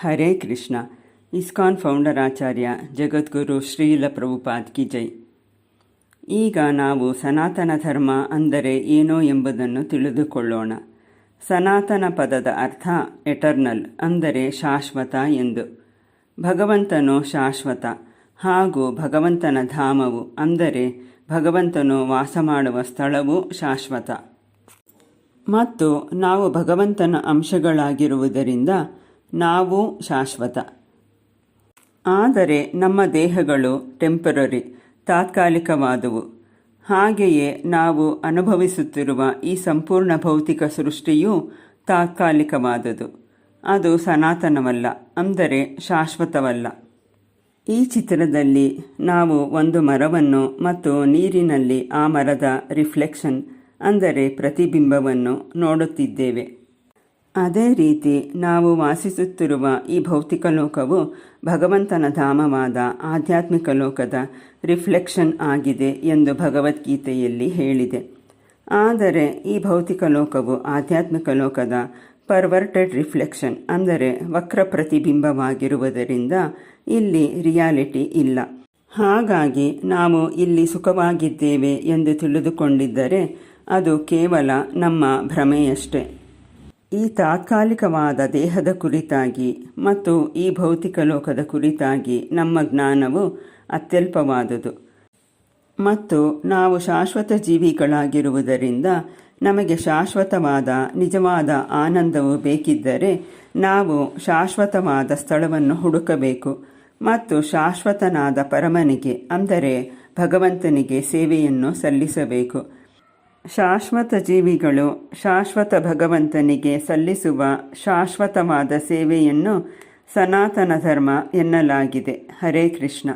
ಹರೇ Krishna. ISKCON founder ಆಚಾರ್ಯ ಜಗದ್ಗುರು ಶ್ರೀಲ ಪ್ರಭುಪಾದ್ ಕಿ ಜೈ. ಈಗ ನಾವು ಸನಾತನ ಧರ್ಮ ಅಂದರೆ ಏನೋ ಎಂಬುದನ್ನು ತಿಳಿದುಕೊಳ್ಳೋಣ. ಸನಾತನ ಪದದ ಅರ್ಥ ಎಟರ್ನಲ್ ಅಂದರೆ ಶಾಶ್ವತ ಎಂದು. ಭಗವಂತನು ಶಾಶ್ವತ ಹಾಗೂ ಭಗವಂತನ ಧಾಮವು ಅಂದರೆ ಭಗವಂತನು ವಾಸ ಮಾಡುವ ಸ್ಥಳವು ಶಾಶ್ವತ. ಮತ್ತು ನಾವು ಭಗವಂತನ ಅಂಶಗಳಾಗಿರುವುದರಿಂದ ನಾವು ಶಾಶ್ವತ. ಆದರೆ ನಮ್ಮ ದೇಹಗಳು ಟೆಂಪರರಿ ತಾತ್ಕಾಲಿಕವಾದವು. ಹಾಗೆಯೇ ನಾವು ಅನುಭವಿಸುತ್ತಿರುವ ಈ ಸಂಪೂರ್ಣ ಭೌತಿಕ ಸೃಷ್ಟಿಯೂ ತಾತ್ಕಾಲಿಕವಾದುದು. ಅದು ಸನಾತನವಲ್ಲ, ಅಂದರೆ ಶಾಶ್ವತವಲ್ಲ. ಈ ಚಿತ್ರದಲ್ಲಿ ನಾವು ಒಂದು ಮರವನ್ನು ಮತ್ತು ನೀರಿನಲ್ಲಿ ಆ ಮರದ ರಿಫ್ಲೆಕ್ಷನ್, ಅಂದರೆ ಪ್ರತಿಬಿಂಬವನ್ನು ನೋಡುತ್ತಿದ್ದೇವೆ. ಅದೇ ರೀತಿ ನಾವು ವಾಸಿಸುತ್ತಿರುವ ಈ ಭೌತಿಕ ಲೋಕವು ಭಗವಂತನ ಧಾಮವಾದ ಆಧ್ಯಾತ್ಮಿಕ ಲೋಕದ ರಿಫ್ಲೆಕ್ಷನ್ ಆಗಿದೆ ಎಂದು ಭಗವದ್ಗೀತೆಯಲ್ಲಿ ಹೇಳಿದೆ. ಆದರೆ ಈ ಭೌತಿಕ ಲೋಕವು ಆಧ್ಯಾತ್ಮಿಕ ಲೋಕದ ಪರ್ವರ್ಟೆಡ್ ರಿಫ್ಲೆಕ್ಷನ್, ಅಂದರೆ ವಕ್ರ ಪ್ರತಿಬಿಂಬವಾಗಿರುವುದರಿಂದ ಇಲ್ಲಿ ರಿಯಾಲಿಟಿ ಇಲ್ಲ. ಹಾಗಾಗಿ ನಾವು ಇಲ್ಲಿ ಸುಖವಾಗಿದ್ದೇವೆ ಎಂದು ತಿಳಿದುಕೊಂಡಿದ್ದರೆ ಅದು ಕೇವಲ ನಮ್ಮ ಭ್ರಮೆಯಷ್ಟೇ. ಈ ತಾತ್ಕಾಲಿಕವಾದ ದೇಹದ ಕುರಿತಾಗಿ ಮತ್ತು ಈ ಭೌತಿಕ ಲೋಕದ ಕುರಿತಾಗಿ ನಮ್ಮ ಜ್ಞಾನವು ಅತ್ಯಲ್ಪವಾದುದು. ಮತ್ತು ನಾವು ಶಾಶ್ವತ ಜೀವಿಗಳಾಗಿರುವುದರಿಂದ ನಮಗೆ ಶಾಶ್ವತವಾದ, ನಿಜವಾದ ಆನಂದವು ಬೇಕಿದ್ದರೆ ನಾವು ಶಾಶ್ವತವಾದ ಸ್ಥಳವನ್ನು ಹುಡುಕಬೇಕು ಮತ್ತು ಶಾಶ್ವತನಾದ ಪರಮನಿಗೆ, ಅಂದರೆ ಭಗವಂತನಿಗೆ ಸೇವೆಯನ್ನು ಸಲ್ಲಿಸಬೇಕು. ಶಾಶ್ವತ ಜೀವಿಗಳು ಶಾಶ್ವತ ಭಗವಂತನಿಗೆ ಸಲ್ಲಿಸುವ ಶಾಶ್ವತವಾದ ಸೇವೆಯನ್ನು ಸನಾತನ ಧರ್ಮ ಎನ್ನಲಾಗಿದೆ. ಹರೇ ಕೃಷ್ಣ.